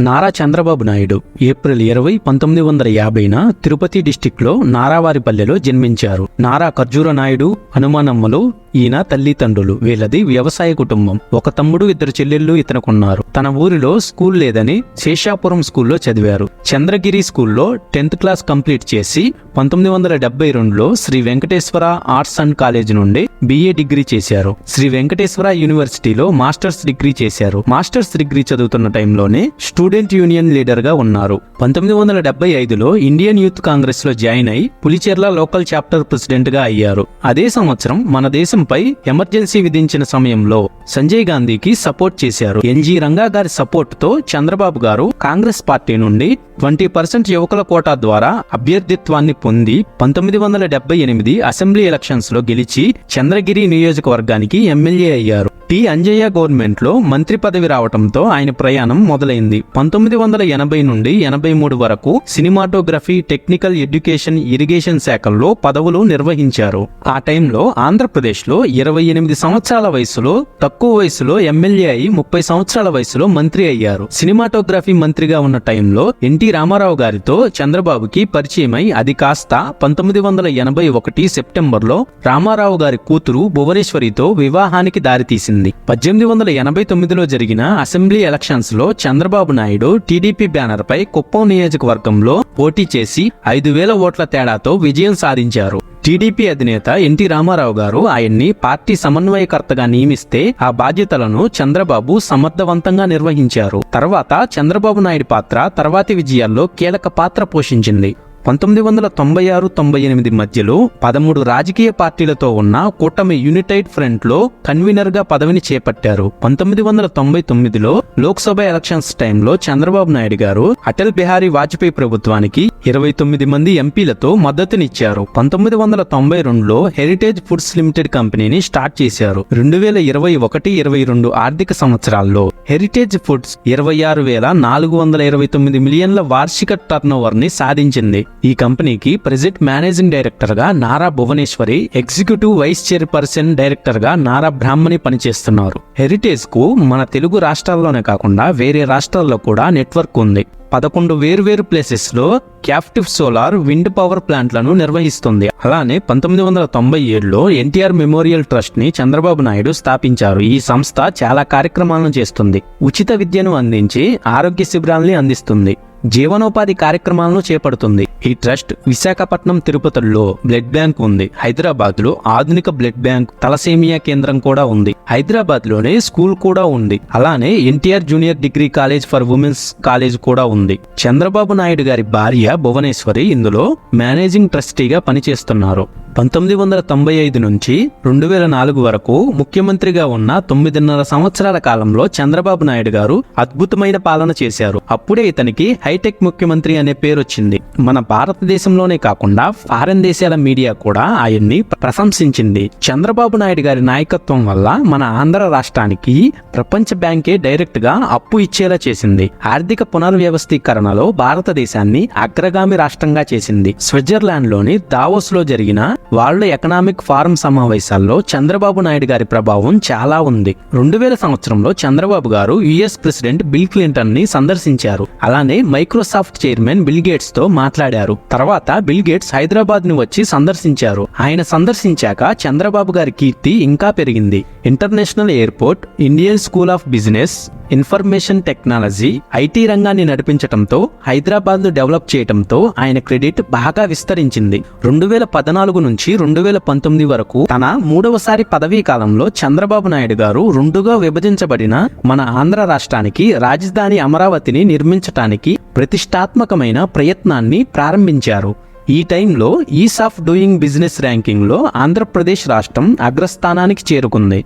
Nara Chandrababu Naidu April ఇరవై పంతొమ్మిది వందల యాభైన తిరుపతి డిస్టిక్లో నారావారిపల్లెలో జన్మించారు. నారా ఖర్జూర నాయుడు హనుమానమ్మలు ఈయన తల్లిదండ్రులు. వీళ్ళది వ్యవసాయ కుటుంబం. ఒక తమ్ముడు ఇద్దరు చెల్లెళ్ళు ఇతనుకున్నారు. తన ఊరిలో స్కూల్ లేదని శేషాపురం స్కూల్లో చదివారు. చంద్రగిరి స్కూల్లో టెన్త్ క్లాస్ కంప్లీట్ చేసి పంతొమ్మిది వందల డెబ్బై రెండులో Shri Venkateswara arts and college నుండి బిఏ డిగ్రీ చేశారు. శ్రీ వెంకటేశ్వర యూనివర్సిటీలో మాస్టర్స్ డిగ్రీ చేశారు. మాస్టర్స్ డిగ్రీ చదువుతున్న టైంలోనే స్టూడెంట్ స్టూడెంట్ యూనియన్ లీడర్గా ఉన్నారు. పంతొమ్మిది వందల డెబ్బై ఐదులో ఇండియన్ యూత్ కాంగ్రెస్లో జాయిన్ అయి పులిచెర్ల లోకల్ చాప్టర్ ప్రెసిడెంట్గా అయ్యారు. అదే సంవత్సరం మన దేశంపై ఎమర్జెన్సీ విధించిన సమయంలో సంజయ్ గాంధీకి సపోర్ట్ చేశారు. ఎన్జి రంగా గారి సపోర్ట్తో చంద్రబాబు గారు కాంగ్రెస్ పార్టీ నుండి ట్వంటీ పర్సెంట్ యువకుల కోటా ద్వారా అభ్యర్థిత్వాన్ని పొంది పంతొమ్మిది వందల డెబ్బై ఎనిమిది అసెంబ్లీ ఎలక్షన్స్లో గెలిచి చంద్రగిరి నియోజకవర్గానికి ఎమ్మెల్యే అయ్యారు. టి. అంజయ్య గవర్నమెంట్లో మంత్రి పదవి రావటంతో ఆయన ప్రయాణం మొదలైంది. పంతొమ్మిది వందల ఎనభై నుండి ఎనభై మూడు వరకు సినిమాటోగ్రఫీ టెక్నికల్ ఎడ్యుకేషన్ ఇరిగేషన్ శాఖల్లో పదవులు నిర్వహించారు. ఆ టైంలో ఆంధ్రప్రదేశ్లో ఇరవై ఎనిమిది సంవత్సరాల వయసులో తక్కువ వయసులో ఎమ్మెల్యే అయి ముప్పై సంవత్సరాల వయసులో మంత్రి అయ్యారు. సినిమాటోగ్రఫీ మంత్రిగా ఉన్న టైంలో ఎన్టీ రామారావు గారితో చంద్రబాబుకి పరిచయమై అది కాస్త పంతొమ్మిది వందల ఎనభై ఒకటి సెప్టెంబర్లో రామారావు గారి కూతురు భువనేశ్వరితో వివాహానికి దారితీసింది. పద్దెనిమిది వందల ఎనభై తొమ్మిదిలో జరిగిన అసెంబ్లీ ఎలక్షన్స్లో చంద్రబాబు నాయుడు టీడీపీ బ్యానర్ పై కుప్పం నియోజకవర్గంలో పోటీ చేసి ఐదు వేల ఓట్ల తేడాతో విజయం సాధించారు. టీడీపీ అధినేత ఎన్టీ రామారావు గారు ఆయన్ని పార్టీ సమన్వయకర్తగా నియమిస్తే ఆ బాధ్యతలను చంద్రబాబు సమర్థవంతంగా నిర్వహించారు. తర్వాత చంద్రబాబు నాయుడు పాత్ర తర్వాతి విజయాల్లో కీలక పాత్ర పోషించింది. పంతొమ్మిది వందల తొంభై ఆరు తొంభై ఎనిమిది మధ్యలో పదమూడు రాజకీయ పార్టీలతో ఉన్న కూటమి యునైటెడ్ ఫ్రంట్లో కన్వీనర్గా పదవిని చేపట్టారు. పంతొమ్మిది వందల తొంభై తొమ్మిదిలో లోక్సభ ఎలక్షన్స్ టైంలో చంద్రబాబు నాయుడు గారు అటల్ బిహారీ వాజ్పేయి ప్రభుత్వానికి ఇరవై తొమ్మిది మంది ఎంపీలతో మద్దతునిచ్చారు. పంతొమ్మిది వందల తొంభై రెండులో హెరిటేజ్ ఫుడ్స్ లిమిటెడ్ కంపెనీని స్టార్ట్ చేశారు. రెండు వేల ఇరవై ఒకటి ఇరవై రెండు ఆర్థిక సంవత్సరాల్లో హెరిటేజ్ ఫుడ్స్ ఇరవై ఆరు వేల నాలుగు వందల ఇరవై తొమ్మిది మిలియన్ల వార్షిక టర్నోవర్ని సాధించింది. ఈ కంపెనీకి ప్రెసిడెంట్ మేనేజింగ్ డైరెక్టర్గా Nara Bhuvaneswari executive vice chairperson డైరెక్టర్గా నారా బ్రాహ్మణి పనిచేస్తున్నారు. హెరిటేజ్కు మన తెలుగు రాష్ట్రాల్లోనే కాకుండా వేరే రాష్ట్రాల్లో కూడా నెట్వర్క్ ఉంది. పదకొండు వేర్వేరు ప్లేసెస్లో క్యాప్టివ్ సోలార్ విండ్ పవర్ ప్లాంట్లను నిర్వహిస్తుంది. అలానే పంతొమ్మిది వందల తొంభై ఏడులో ఎన్టీఆర్ మెమోరియల్ ట్రస్ట్ని చంద్రబాబు నాయుడు స్థాపించారు. ఈ సంస్థ చాలా కార్యక్రమాలను చేస్తుంది. ఉచిత విద్యను అందించి ఆరోగ్య శిబిరాల్ని అందిస్తుంది. జీవనోపాధి కార్యక్రమాలను చేపడుతుంది. ఈ ట్రస్ట్ విశాఖపట్నం తిరుపతిలో బ్లడ్ బ్యాంక్ ఉంది. హైదరాబాద్లో ఆధునిక బ్లడ్ బ్యాంక్ తలసేమియా కేంద్రం కూడా ఉంది. హైదరాబాద్లోనే స్కూల్ కూడా ఉంది. అలానే NTR junior degree college for women's college కూడా ఉంది. చంద్రబాబు నాయుడు గారి భార్య భువనేశ్వరి ఇందులో మేనేజింగ్ ట్రస్టీగా పనిచేస్తున్నారు. పంతొమ్మిది వందల తొంభై ఐదు నుంచి రెండు వేల నాలుగు వరకు ముఖ్యమంత్రిగా ఉన్న తొమ్మిదిన్నర సంవత్సరాల కాలంలో చంద్రబాబు నాయుడు గారు అద్భుతమైన పాలన చేశారు. అప్పుడే ఇతనికి హైటెక్ ముఖ్యమంత్రి అనే పేరు వచ్చింది. మన భారతదేశంలోనే కాకుండా ఫారెన్ దేశాల మీడియా కూడా ఆయన్ని ప్రశంసించింది. చంద్రబాబు నాయుడు గారి నాయకత్వం వల్ల మన ఆంధ్ర రాష్ట్రానికి ప్రపంచ బ్యాంకే డైరెక్ట్గా అప్పు ఇచ్చేలా చేసింది. ఆర్థిక పునర్వ్యవస్థీకరణలో భారతదేశాన్ని అగ్రగామి రాష్ట్రంగా చేసింది. స్విట్జర్లాండ్లోని దావోస్లో జరిగిన వరల్డ్ ఎకనామిక్ ఫారం సమావేశాల్లో చంద్రబాబు నాయుడు గారి ప్రభావం చాలా ఉంది. రెండు వేల సంవత్సరంలో చంద్రబాబు గారు యుఎస్ ప్రెసిడెంట్ బిల్ క్లింటన్ని సందర్శించారు. అలానే మైక్రోసాఫ్ట్ చైర్మన్ బిల్ గేట్స్తో మాట్లాడారు. తర్వాత బిల్ గేట్స్ హైదరాబాద్ను వచ్చి సందర్శించారు. ఆయన సందర్శించాక చంద్రబాబు గారి కీర్తి ఇంకా పెరిగింది. International airport Indian school of business information technology IT రంగాన్ని నడిపించటంతో హైదరాబాద్ను డెవలప్ చేయటంతో ఆయన క్రెడిట్ బాగా విస్తరించింది. రెండు వేల పద్నాలుగు నుంచి రెండు వేల పంతొమ్మిది వరకు తన మూడవసారి పదవీ కాలంలో చంద్రబాబు నాయుడు గారు రెండుగా విభజించబడిన మన ఆంధ్ర రాష్ట్రానికి రాజధాని అమరావతిని నిర్మించటానికి ప్రతిష్టాత్మకమైన ప్రయత్నాన్ని ప్రారంభించారు. ఈ టైంలో ఈస్ ఆఫ్ డూయింగ్ బిజినెస్ ర్యాంకింగ్లో ఆంధ్రప్రదేశ్ రాష్ట్రం అగ్రస్థానానికి చేరుకుంది.